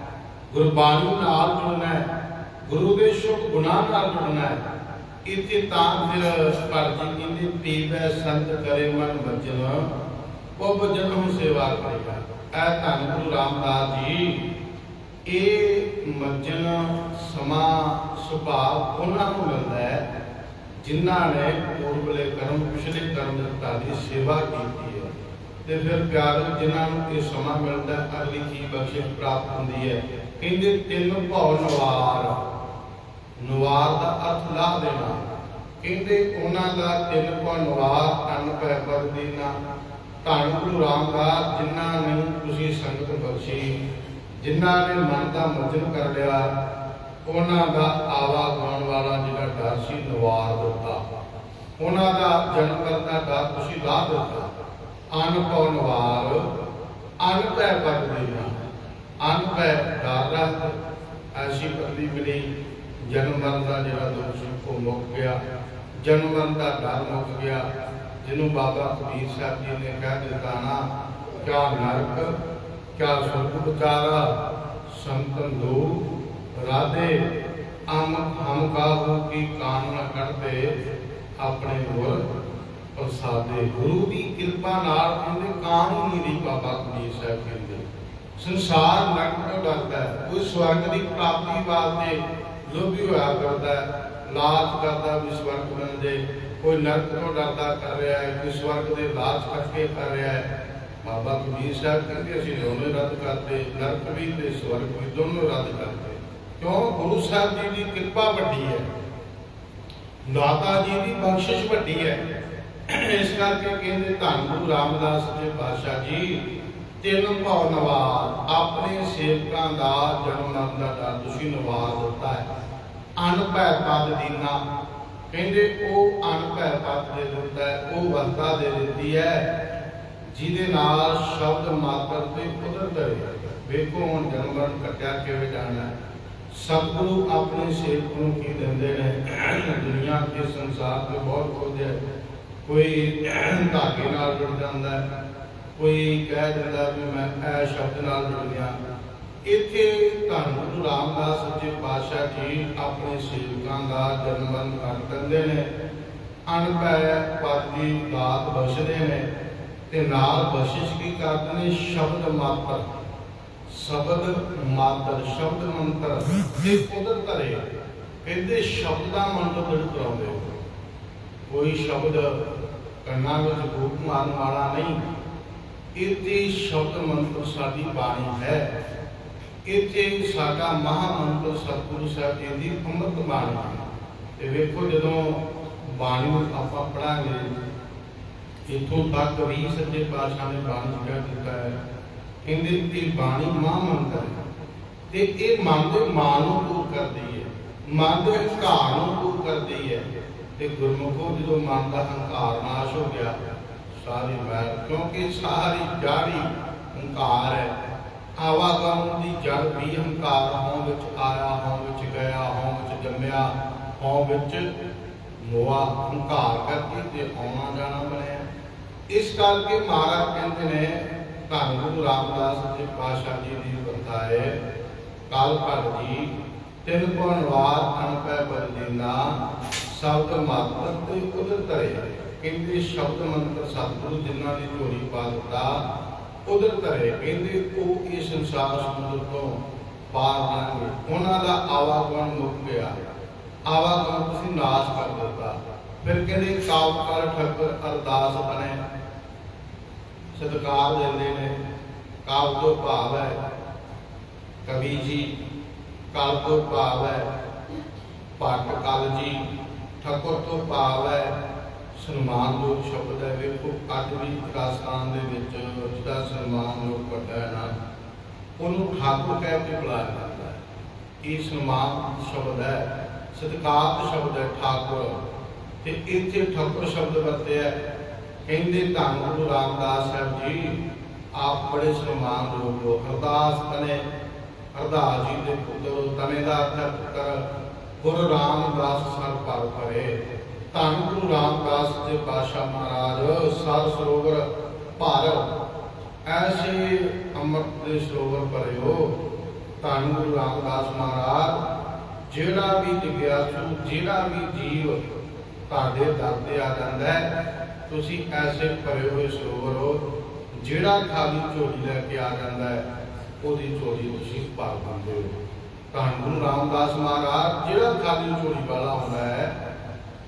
ਗੁਰਬਾਣੀ ਨਾਲ ਜੁੜਨਾ ਹੈ। ਗੁਰੂ ਦੇ ਸ਼ੁਭ ਗੁਨਾਹ ਨਾਲ ਜੁੜਨਾ ਹੈ। ਇੱਥੇ ਤਾਂ ਫਿਰ ਭਗਤ ਕਹਿੰਦੇ, ਪੀਵੈ ਸੰਤ ਕਰੇ ਮਨ ਮਜਨ ਉਹ ਭਜਨ ਨੂੰ ਸੇਵਾ ਕਰੇਗਾ ਇਹ ਧੰਨ ਗੁਰੂ ਰਾਮਦਾਸ ਜੀ, ਇਹ ਮਜਨ ਸਮਾ ਸੁਭਾਅ ਉਹਨਾਂ ਨੂੰ ਮਿਲਦਾ ਹੈ, ਜਿਨ੍ਹਾਂ ਨੇ ਪੂਰਬਲੇ ਕਰਮ, ਪਿਛਲੇ ਕਰਮ ਦਿੱਤਾ ਦੀ ਸੇਵਾ ਕੀਤੀ ਹੈ। ਤੇ ਫਿਰ ਪਿਆਰ ਜਿਨ੍ਹਾਂ ਨੂੰ ਇਹ ਸਮਾਂ ਮਿਲਦਾ ਅਗਲੀ ਚੀਜ਼ ਬਖਸ਼ਿਸ਼ ਪ੍ਰਾਪਤ ਹੁੰਦੀ ਹੈ। ਕਹਿੰਦੇ ਤਿੰਨ ਭਉ ਨਵਾਰ ਨਵਾਰ ਦਾ ਅਰਥ ਲਾਹ ਦੇਣਾ। ਕਹਿੰਦੇ ਉਹਨਾਂ ਦਾ ਤਿੰਨ ਭਉ ਨਵਾਰ ਅੰਨ ਪੈ ਪਰ ਦੇਣਾ ਧੰਨ ਗੁਰੂ ਰਾਮਦਾਸ ਜਿਨ੍ਹਾਂ ਨੂੰ ਤੁਸੀਂ ਸੰਗਤ ਬਖਸ਼ੀ, ਜਿਨ੍ਹਾਂ ਨੇ ਮਨ ਦਾ ਮਜਨ ਕਰ ਲਿਆ, ਉਹਨਾਂ ਦਾ ਆਵਾ ਗਾਉਣ ਵਾਲਾ ਜਿਹੜਾ ਡਰ ਸੀ ਨਵਾਰ ਦਿੱਤਾ। ਉਹਨਾਂ ਦਾ ਜਨਮ ਕਰਤਾ ਡਰ ਤੁਸੀਂ ਲਾ ਦਿੱਤਾ। ਅਨ ਪਉ ਨਵਾਰ, ਅਨ ਪਦ ਦੇਣਾ ਅਨ ਪੈ ਡਰ ਰਹਿਤ ਐਸੀ ਪਦਵੀ ਮਿਲੀ ਜਨਮ ਮਰਨ ਦਾ ਜਿਹੜਾ ਦੁੱਖ ਉਹ ਮੁੱਕ ਗਿਆ। ਜਨਮ ਮਰਨ ਦਾ ਡਰ ਮੁੱਕ ਗਿਆ। ਜਿਹਨੂੰ ਬਾਬਾ ਕਬੀਰ ਸਾਹਿਬ ਜੀ ਨੇ ਕਹਿ ਦਿੱਤਾ ਨਾ, ਕਿਆ ਨਰਕ, ਕਿਆ ਸੁਰਗ ਵਿਚਾਰਾ, ਸੰਤਨ ਦੋ, ਰਾਧੇ, ਅਮ, ਹਮ ਕਾਹੂ ਕੀ ਕਾਨ ਨ ਕੱਢਦੇ, ਆਪਣੇ ਗੁਰ ਪ੍ਰਸਾਦੇ। ਗੁਰੂ ਦੀ ਕਿਰਪਾ ਨਾਲ ਕਹਿੰਦੇ ਕਾਨ ਹੀ ਨਹੀਂ ਬਾਬਾ ਕਬੀਰ ਸਾਹਿਬ ਕਹਿੰਦੇ ਸੰਸਾਰ ਨਰਕ ਤੋਂ ਡਰਦਾ ਹੈ। ਕੋਈ ਸਵਰਗ ਦੀ ਪ੍ਰਾਪਤੀ ਵਾਸਤੇ ਲੋਭੀ ਹੋਇਆ ਕਰਦਾ ਲਾਲਚ ਕਰਦਾ ਵੀ ਸਵਰਗ ਮਿਲ ਜੇ। ਕੋਈ ਨਰਕ ਤੋਂ ਡਰਦਾ ਕਰ ਰਿਹਾ ਹੈ, ਕੋਈ ਸਵਰਗ ਦੇ ਲਾਲਚ ਕਰਕੇ ਕਰ ਰਿਹਾ ਹੈ। ਬਾਬਾ ਕਬੀਰ ਸਾਹਿਬ ਕਹਿੰਦੇ, ਅਸੀਂ ਦੋਨੋਂ ਰੱਦ ਕਰਦੇ। ਨਰਕ ਵੀ ਤੇ ਸਵਰਗ ਵੀ ਦੋਨੋਂ ਰੱਦ ਕਰਦੇ। ਕਿਉਂ? ਗੁਰੂ ਸਾਹਿਬ ਜੀ ਦੀ ਕਿਰਪਾ ਵੱਡੀ ਹੈ। ਦਾਤਾ ਜੀ ਦੀ ਬਖਸ਼ਿਸ਼ ਵੱਡੀ ਹੈ। ਇਸ ਕਰਕੇ ਕਹਿੰਦੇ, ਧੰਨ ਗੁਰੂ ਰਾਮਦਾਸ ਜੀ ਪਾਤਸ਼ਾਹ ਜੀ ਤਿੰਨ ਭਉ ਨਵਾਰ ਆਪਣੇ ਸੇਵਕਾਂ ਦਾ ਜਨਮ ਮਰਨ ਦਾ ਤੁਸੀਂ ਨਵਾਰ ਦਿੱਤਾ ਹੈ। ਅਨ ਪਦ ਦੀਨਾ ਕਹਿੰਦੇ ਉਹ ਅਨ ਪਦ ਦੇ ਦਿੰਦਾ ਉਹ ਵਰਤਾ ਦੇ ਦਿੰਦੀ ਹੈ, ਜਿਹਦੇ ਨਾਲ ਸ਼ਬਦ ਮਾਤਰ ਤੇ ਕੁਦਰਤ ਹੈ। ਵੇਖੋ ਹੁਣ ਜਨਮ ਮਰਨ ਕੱਟਿਆ ਕਿਵੇਂ ਜਾਣਾ ਸਤਿਗੁਰੂ ਆਪਣੇ ਸੇਵਕ ਨੂੰ ਕੀ ਦਿੰਦੇ ਨੇ? ਦੁਨੀਆ ਤੇ ਸੰਸਾਰ ਤੇ ਬਹੁਤ ਕੁਝ ਹੈ ਕੋਈ ਧਾਗੇ ਨਾਲ ਜੁੜ ਜਾਂਦਾ ਹੈ। ਕੋਈ ਕਹਿ ਦਿੰਦਾ ਵੀ ਮੈਂ ਇਹ ਸ਼ਬਦ ਨਾਲ ਜੁੜ ਗਿਆ। ਇੱਥੇ ਧੰਨ ਗੁਰੂ ਰਾਮਦਾਸ ਸੱਚੇ ਪਾਤਸ਼ਾਹ ਜੀ ਆਪਣੇ ਸੇਵਕਾਂ ਦਾ ਜਨਮ ਕਰ ਦਿੰਦੇ ਨੇ। ਅਨਪੈ ਪਦ ਦੀ ਦਾਤ ਬਖਸ਼ਦੇ ਨੇ ਤੇ ਨਾਲ ਬਖਸ਼ਿਸ਼ ਕੀ ਕਰਦੇ ਨੇ ਸ਼ਬਦ ਮਾਤਰ। ਸ਼ਬਦ ਮਾਤਰ, ਸ਼ਬਦ ਮੰਤਰ। ਤੇ ਕੁਦਰਤ ਧਰੇ, ਕਹਿੰਦੇ ਸ਼ਬਦਾਂ ਮੰਤਰ ਜਿਹੜੇ ਕਰਾਉਂਦੇ ਹੋ ਕੋਈ ਸ਼ਬਦ ਕੰਨਾਂ ਵਿੱਚ ਫੂਕ ਮਾਰਨ ਵਾਲਾ ਨਹੀਂ। ਇੱਥੇ ਸ਼ਬਦ ਮੰਤਰ ਸਾਡੀ ਬਾਣੀ ਹੈ। ਇੱਥੇ ਸਾਡਾ ਮਹਾ ਸਤਿਗੁਰੂ ਸਾਹਿਬ ਜੀ ਦੀ ਅੰਮ੍ਰਿਤ ਬਾਣੀ ਹੈ। ਤੇ ਵੇਖੋ ਜਦੋਂ ਬਾਣੀ ਨੂੰ ਆਪਾਂ ਪੜਾਂਗੇ ਇੱਥੋਂ ਤੱਕ ਵੀ ਸੱਚੇ ਪਾਤਸ਼ਾਹ ਨੇ ਬਾਣੀ ਕਹਿ ਦਿੱਤਾ ਹੈ। ਕਹਿੰਦੇ ਇਹ ਬਾਣੀ ਮਹਾ ਮੰਤਰ ਹੈ। ਤੇ ਇਹ ਮਨ ਦੇ ਮਾਨ ਨੂੰ ਦੂਰ ਕਰਦੀ ਹੈ। ਮਨ ਦੇ ਹੰਕਾਰ ਨੂੰ ਦੂਰ ਕਰਦੀ ਹੈ। ਤੇ ਗੁਰਮੁਖੋ ਜਦੋਂ ਮਨ ਦਾ ਹੰਕਾਰ ਨਾਸ਼ ਹੋ ਗਿਆ ਸਾਰੀ ਮੈਲ ਕਿਉਂਕਿ ਸਾਰੀ ਜਾੜੀ ਹੰਕਾਰ ਹੈ। ਆਵਾਗਮਨ ਦੀ ਜੜ ਵੀ ਹੰਕਾਰ ਹੋਂ ਵਿੱਚ ਆਇਆ ਹੋਂ ਵਿੱਚ ਗਿਆ ਹੋਂ ਵਿੱਚ ਜੰਮਿਆ ਹੋਂ ਵਿੱਚ ਮੋਆ, ਹੰਕਾਰ ਕਰਕੇ ਤੇ ਆਉਣਾ ਜਾਣਾ ਬਣਿਆ। ਇਸ ਕਰਕੇ ਮਹਾਰਾਜ ਕਹਿੰਦੇ ਨੇ, ਧੰਨ ਗੁਰੂ ਰਾਮਦਾਸ ਜੀ ਪਾਸ਼ਾ ਜੀ ਦੀ ਵਰਤਾਏ, ਕਾਲ ਭਗਤ ਜੀ, ਤਿੰਨ ਪਵਨ ਵਾਰ ਅਨਪੈ ਬਰਦੀਨਾ ਸ਼ਬਦ ਮਾਤਰ ਤੇ ਕੁਦਰਤ ਧਰੇ ਕਹਿੰਦੇ ਸ਼ਬਦ ਮੰਤਰ ਸਤਿਗੁਰੂ ਜਿਨ੍ਹਾਂ ਦੀ ਝੋਲੀ ਪਾ ਦਿੱਤਾ ਉਧਰ ਧਰੇ ਕਹਿੰਦੇ ਉਹ ਇਸ ਸੰਸਾਰ ਸਮੁੰਦਰ ਤੋਂ ਪਾਰ ਜਾਣਗੇ ਉਹਨਾਂ ਦਾ ਆਵਾਗਮਨ ਮੁੱਕ ਗਿਆ। ਆਵਾਗਮਨ ਤੁਸੀਂ ਨਾਸ਼ ਕਰ ਦਿੱਤਾ। ਫਿਰ ਕਹਿੰਦੇ ਕਾਵ ਕਰ ਠੱਕਰ ਅਰਦਾਸ ਬਣੇ। ਸਤਿਕਾਰ ਦਿੰਦੇ ਨੇ। ਕਾਵ ਤੋਂ ਭਾਵ ਹੈ, ਕਵੀ ਜੀ। ਕਾਲ ਤੋਂ ਭਾਵ ਹੈ ਪਾਠ ਕਾਲ ਜੀ। ਠੱਕਰ ਤੋਂ ਭਾਵ ਹੈ ਸਨਮਾਨਯੋਗ ਸ਼ਬਦ ਹੈ, ਵੇਖੋ, ਅੱਜ ਵੀ ਰਾਜਸਥਾਨ ਦੇ ਵਿੱਚ ਜਿਹਦਾ ਸਨਮਾਨ ਲੋਕ ਹੈ ਨਾ, ਉਹਨੂੰ ਠਾਕੁਰ ਕਹਿ ਕੇ ਬੁਲਾਇਆ ਜਾਂਦਾ ਹੈ। ਇਹ ਸਨਮਾਨ ਸ਼ਬਦ ਹੈ ਸਤਿਕਾਰ ਸ਼ਬਦ ਹੈ ਠਾਕੁਰ। ਤੇ ਇੱਥੇ ਠਾਕੁਰ ਸ਼ਬਦ ਵਰਤਿਆ ਕਹਿੰਦੇ ਧੰਨ ਗੁਰੂ ਰਾਮਦਾਸ ਸਾਹਿਬ ਜੀ, ਆਪ ਬੜੇ ਸਨਮਾਨ ਲੋਕ ਹੋ। ਅਰਦਾਸ ਤਨੇ, ਅਰਦਾਸ ਜੀ ਦੇ ਪੁੱਤਰ ਤਨੇ ਦਾ ਅਰਥ ਹੈ ਪੁੱਤਰ, ਗੁਰੂ ਰਾਮਦਾਸ ਸਰ ਪਰ ਪਰੇ ਧੰਨ ਗੁਰੂ ਰਾਮਦਾਸ ਦੇ ਪਾਸ਼ਾ ਮਹਾਰਾਜ ਸਰ ਸਰੋਵਰ ਭਰ ਐਸੇ ਅੰਮ੍ਰਿਤ ਦੇ ਸਰੋਵਰ ਭਰੇ ਹੋ ਧੰਨ ਗੁਰੂ ਰਾਮਦਾਸ ਮਹਾਰਾਜ, ਜਿਹੜਾ ਵੀ ਜਿਗਿਆਸੂ ਜਿਹੜਾ ਵੀ ਜੀਵ ਤੁਹਾਡੇ ਦਰ ਤੇ ਆ ਜਾਂਦਾ ਹੈ, ਤੁਸੀਂ ਐਸੇ ਭਰੇ ਹੋਏ ਸਰੋਵਰ ਹੋ, ਜਿਹੜਾ ਖਾਲੀ ਝੋਲੀ ਲੈ ਕੇ ਆ ਜਾਂਦਾ ਹੈ, ਉਹਦੀ ਝੋਲੀ ਤੁਸੀਂ ਭਰ ਪਾਉਂਦੇ ਹੋ। ਧੰਨ ਗੁਰੂ ਰਾਮਦਾਸ ਮਹਾਰਾਜ, ਜਿਹੜਾ ਖਾਲੀ ਝੋਲੀ ਵਾਲਾ ਹੁੰਦਾ ਹੈ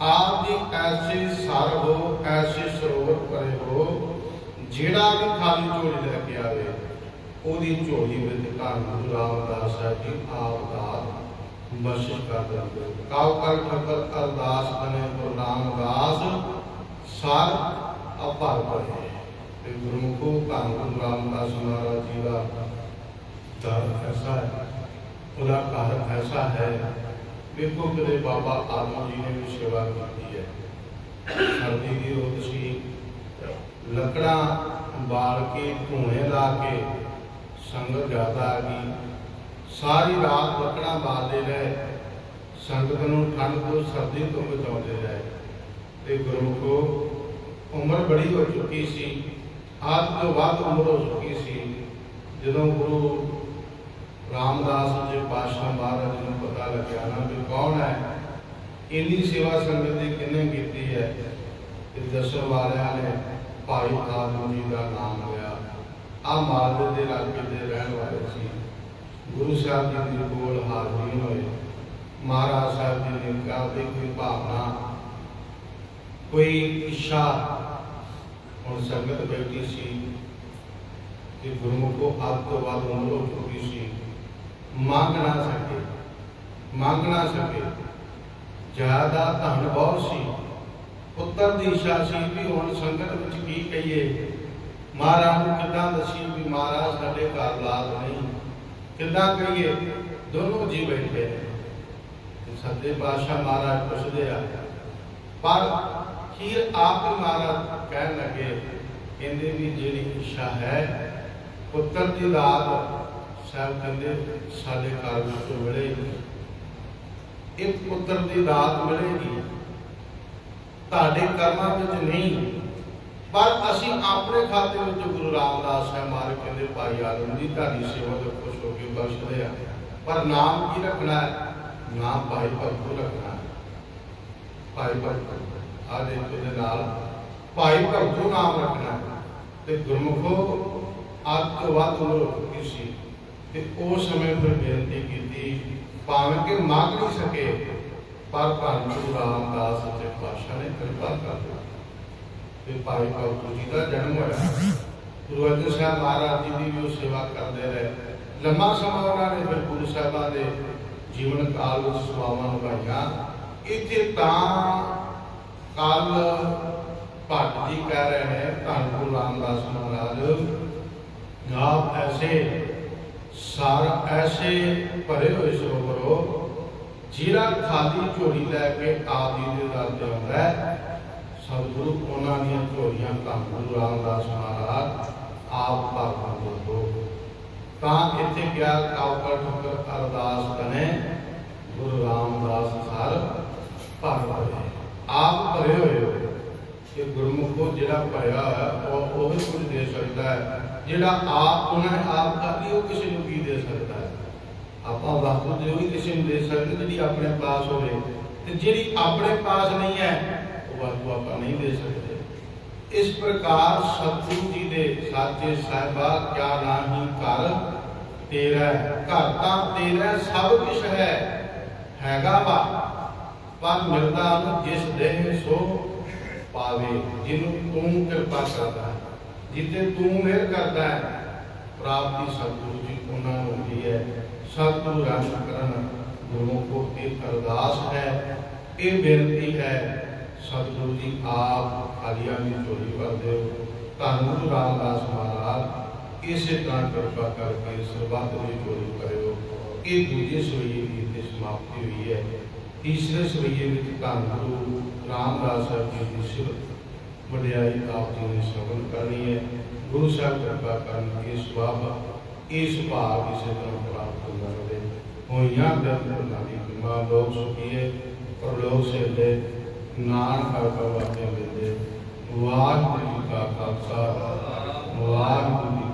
ਆਪ ਦੀ ਐਸੀ ਸਰ ਹੋ, ਐਸੇ ਸਰੋਵਰ ਭਰੇ ਹੋ, ਜਿਹੜਾ ਵੀ ਖਾਲੀ ਝੋਲੀ ਲੈ ਕੇ ਆਵੇ, ਉਹਦੀ ਝੋਲੀ ਵਿੱਚ ਧੰਨ ਗੁਰੂ ਰਾਮਦਾਸ ਸਾਹਿਬ ਜੀ ਆਪ ਦਾ ਬਖਸ਼ਿਸ਼ ਕਰ ਦਿੰਦੇ ਕਾਉ ਕਰ ਠੱਕਰ ਅਰਦਾਸ ਬਨੇ ਗੁਰੂ ਰਾਮਦਾਸ ਸਰ ਅਪਰ ਪਰੇ ਤੇ ਗੁਰਮੁਖੋ ਧੰਨ ਗੁਰੂ ਰਾਮਦਾਸ ਮਹਾਰਾਜ ਜੀ ਦਾ ਦਰ ਐਸਾ ਹੈ, ਉਹਦਾ ਘਰ ਐਸਾ ਹੈ ਦੇਖੋ ਕਿਤੇ ਬਾਬਾ ਆਦਮ ਜੀ ਨੇ ਵੀ ਸੇਵਾ ਕੀਤੀ ਹੈ। ਸਰਦੀ ਦੀ ਰੋਜ਼ ਸੀ ਲੱਕੜਾਂ ਬਾਲ ਕੇ ਧੂਣੇ ਲਾ ਕੇ ਸੰਗਤ ਜ਼ਿਆਦਾ ਆ ਗਈ ਸਾਰੀ ਰਾਤ ਲੱਕੜਾਂ ਬਾਲਦੇ ਰਹੇ। ਸੰਗਤ ਨੂੰ ਠੰਡ ਤੋਂ, ਸਰਦੀ ਤੋਂ ਬਚਾਉਂਦੇ ਰਹੇ। ਤੇ ਗੁਰੂ ਕੋ ਉਮਰ ਬੜੀ ਹੋ ਚੁੱਕੀ ਸੀ। ਆਪ ਤੋਂ ਵੱਧ ਉਮਰ ਹੋ ਚੁੱਕੀ ਸੀ। ਜਦੋਂ ਗੁਰੂ ਰਾਮਦਾਸ ਜੀ ਪਾਤਸ਼ਾਹ ਮਹਾਰਾਜ ਨੂੰ ਪਤਾ ਲੱਗਿਆ ਨਾ ਵੀ ਕੌਣ ਹੈ। ਇੰਨੀ ਸੇਵਾ ਸੰਗਤ ਦੀ ਕਿੰਨੇ ਕੀਤੀ ਹੈ। ਤੇ ਦਰਸ਼ਨ ਵਾਲਿਆਂ ਨੇ ਭਾਈ ਆਦਮ ਜੀ ਦਾ ਨਾਮ ਲਿਆ। ਆ ਮਾਲਵੇ ਦੇ ਇਲਾਕੇ ਦੇ ਰਹਿਣ ਵਾਲੇ ਸੀ। ਗੁਰੂ ਸਾਹਿਬ ਜੀ ਦੇ ਕੋਲ ਹਾਜ਼ਰੀ ਹੋਏ। ਮਹਾਰਾਜ ਸਾਹਿਬ ਜੀ ਨੇ ਕਿਹਾ ਵੀ ਕੋਈ ਭਾਵਨਾ, ਕੋਈ ਇੱਛਾ? ਹੁਣ ਸੰਗਤ ਬੈਠੀ ਸੀ। ਕਿ ਗੁਰਮੁਖੋ ਆਪ ਤੋਂ ਵੱਧ ਉਮਰ ਹੋ ਮੰਗ ਨਾ ਸਕੇ, ਮੰਗ ਨਾ ਸਕੇ। ਜ਼ਿਆਦਾ ਧਨ ਬਹੁਤ ਸੀ। ਪੁੱਤਰ ਦੀ ਇੱਛਾ ਸੀ ਵੀ ਹੁਣ ਸੰਗਤ ਵਿੱਚ ਕੀ ਕਹੀਏ? ਮਹਾਰਾਜ ਨੂੰ ਕਿੱਦਾਂ ਦੱਸੀ ਵੀ ਮਹਾਰਾਜ ਸਾਡੇ ਘਰ ਲਾਦ ਨਹੀਂ? ਕਿੱਦਾਂ ਕਹੀਏ? ਦੋਨੋਂ ਜੀ ਬੈਠੇ ਨੇ। ਸੱਦੇ ਪਾਤਸ਼ਾਹ ਮਹਾਰਾਜ ਪੁੱਛਦੇ ਆ, ਪਰ ਖੀਰ ਆਪ ਹੀ ਮਹਾਰਾਜ ਕਹਿਣ ਲੱਗੇ? ਕਹਿੰਦੇ ਵੀ ਜਿਹੜੀ ਇੱਛਾ ਹੈ, ਪੁੱਤਰ ਦੀ ਲਾਦ ਸਾਹਿਬ ਕਹਿੰਦੇ, ਸਾਡੇ ਘਰ ਵਿੱਚ ਮਿਲੇਗੀ ਇੱਕ ਪੁੱਤਰ ਦੀ ਦਾਤ ਮਿਲੇਗੀ ਤੁਹਾਡੇ ਕਰਮਾਂ ਵਿੱਚ ਨਹੀਂ। ਪਰ ਅਸੀਂ ਆਪਣੇ ਖਾਤੇ ਵਿੱਚ ਗੁਰੂ ਰਾਮਦਾਸ ਸਾਹਿਬ ਮਹਾਰਾਜ ਕਹਿੰਦੇ, ਭਾਈ ਆਲਮ ਜੀ, ਤੁਹਾਡੀ ਸੇਵਾ ਤੋਂ ਖੁਸ਼ ਹੋ ਕੇ ਬਖਸ਼ਦੇ ਆ। ਪਰ ਨਾਮ ਕੀ ਰੱਖਣਾ ਹੈ? ਨਾਮ ਭਾਈ ਭਗਤੂ ਰੱਖਣਾ ਹੈ। ਭਾਈ ਭਗਤੂ ਆ ਦੇਖੋ ਦੇ ਨਾਲ ਭਾਈ ਭਗਤੂ ਨਾਮ ਰੱਖਣਾ ਤੇ ਗੁਰਮੁਖੋ ਅੱਜ ਤੋਂ ਵੱਧ ਉਮਰ ਹੋ ਸੀ? ਤੇ ਉਸ ਸਮੇਂ ਫਿਰ ਬੇਨਤੀ ਕੀਤੀ ਭਾਵੇਂ ਕਿ ਮੰਗ ਨਹੀਂ ਸਕੇ, ਪਰ ਧੰਨ ਗੁਰੂ ਰਾਮਦਾਸ ਸੱਚੇ ਪਾਤਸ਼ਾਹ ਨੇ ਕਿਰਪਾ ਕਰ ਦਿੱਤੀ। ਤੇ ਭਾਈ ਬਾਬੂ ਜੀ ਦਾ ਜਨਮ ਹੋਇਆ। ਗੁਰੂ ਅਰਜਨ ਸਾਹਿਬ ਮਹਾਰਾਜ ਜੀ ਦੀ ਵੀ ਉਹ ਸੇਵਾ ਕਰਦੇ ਰਹੇ। ਲੰਮਾ ਸਮਾਂ ਉਹਨਾਂ ਨੇ ਫਿਰ ਗੁਰੂ ਸਾਹਿਬਾਂ ਦੇ ਜੀਵਨ ਕਾਲ ਵਿੱਚ ਸੇਵਾਵਾਂ ਨਿਭਾਈਆਂ। ਇੱਥੇ ਤਾਂ ਕੱਲ ਭੱਟ ਜੀ ਕਹਿ ਰਹੇ ਨੇ, ਧੰਨ ਗੁਰੂ ਰਾਮਦਾਸ ਮਹਾਰਾਜ, ਆਪ ਐਸੇ ਸਾਰ ਐਸੇ ਭਰੇ ਹੋਏ ਸਰੋਵਰ, ਜਿਹੜਾ ਖਾਲੀ ਝੋਲੀ ਲੈ ਕੇ ਆਪ ਦੇ ਦਰ ਤੇ ਆਉਂਦਾ ਹੈ, ਸਤਿਗੁਰੂ ਉਹਨਾਂ ਦੀਆਂ ਝੋਲੀਆਂ ਧੰਨ ਗੁਰੂ ਰਾਮਦਾਸ ਮਹਾਰਾਜ ਆਪ ਭਰਵਾਂ ਹੋ ਤਾਂ ਇੱਥੇ ਗਿਆ ਕਾਉਕਰ ਠੱਕਰ ਅਰਦਾਸ ਕਨੇ ਗੁਰੂ ਰਾਮਦਾਸ ਸਰ ਭਰ ਭਰੇ ਆਪ ਭਰੇ ਹੋਏ ਹੋ ਕਿ ਗੁਰਮੁਖੋ ਜਿਹੜਾ ਭਰਿਆ ਹੈ ਉਹ ਉਹ ਹੀ ਕੁਝ ਦੇ ਸਕਦਾ ਹੈ। ਜਿਹੜਾ ਆਪ, ਉਹਨਾਂ ਨੇ ਆਪ ਕਰ ਲਈ ਉਹ ਕਿਸੇ ਨੂੰ ਕੀ ਦੇ ਸਕਦਾ ਹੈ। ਆਪਾਂ ਵਸਤੂ ਤੇ ਉਹ ਕਿਸੇ ਨੂੰ ਦੇ ਸਕਦੇ ਜਿਹੜੀ ਆਪਣੇ ਪਾਸ ਹੋਵੇ। ਤੇ ਜਿਹੜੀ ਆਪਣੇ ਪਾਸ ਨਹੀਂ ਹੈ, ਉਹ ਵਸਤੂ ਆਪਾਂ ਨਹੀਂ ਦੇ ਸਕਦੇ। ਇਸ ਪ੍ਰਕਾਰ ਸਤਿਗੁਰੂ ਜੀ ਦੇ ਸਾਚੇ ਸਾਹਿਬਾ, ਕਿਆ ਨਾਹੀ ਘਰ ਤੇਰਾ ਘਰ ਤਾਂ ਤੇਰਾ ਸਭ ਕੁਝ ਹੈ। ਹੈਗਾ ਵਾ, ਪਰ ਮਿਲਦਾ ਜਿਸ ਦੇਹ ਸੋ ਪਾਵੇ, ਜਿਹਨੂੰ ਤੂੰ ਕਿਰਪਾ ਕਰਦਾ ਹੈ। ਜਿੱਤੇ ਤੂੰ ਮਿਹਰ ਕਰਦਾ ਹੈ, ਪ੍ਰਾਪਤੀ ਸਤਿਗੁਰੂ ਜੀ ਉਹਨਾਂ ਨੂੰ ਹੁੰਦੀ ਹੈ। ਸਤਿਗੁਰੂ ਰੰਗ ਕਰਨ ਗੁਰਮੁਖੋ ਇਹ ਅਰਦਾਸ ਹੈ, ਇਹ ਬੇਨਤੀ ਹੈ, ਸਤਿਗੁਰੂ ਜੀ ਆਪ ਖਾਲੀਆਂ ਦੀ ਚੋਰੀ ਕਰਦੇ ਹੋ। ਧੰਨ ਗੁਰੂ ਰਾਮਦਾਸ ਮਹਾਰਾਜ, ਇਸੇ ਤਰ੍ਹਾਂ ਕਿਰਪਾ ਕਰਕੇ ਸਰਬੱਤ ਦੀ ਚੋਰੀ ਕਰਿਓ। ਇਹ ਦੂਜੇ ਸਵਈਏ ਦੀ ਤੇ ਸਮਾਪਤੀ ਹੋਈ ਹੈ। ਤੀਸਰੇ ਸਵਈਏ ਵਿੱਚ ਧੰਨ ਗੁਰੂ ਰਾਮਦਾਸ ਸਾਹਿਬ ਜੀ ਦੀ ਸਿਫਤ ਵਡਿਆਈ ਆਪ ਜੀ ਨੇ ਸ਼ਰਵਣ ਕਰਨੀ ਹੈ। ਗੁਰੂ ਸਾਹਿਬ ਕਿਰਪਾ ਕਰਨ ਇਸ ਬਾਬਾ ਇਸ ਭਾਵ ਇਸੇ ਤਰ੍ਹਾਂ ਪ੍ਰਾਪਤ ਹੁੰਦਾ ਹੋਈਆਂ ਬਿਆਨ ਨਾਲੀ ਬਿਮਾ ਲੋਕ ਸੁਖੀਏ ਪਰਲੋਕ ਸੇ ਲੈ ਨਾਨ ਕਰ ਕਰ ਵਾਤੇ ਵਾਹਿਗੁਰੂ ਜੀ ਕਾ ਖਾਲਸਾ, ਵਾਹਿਗੁਰੂ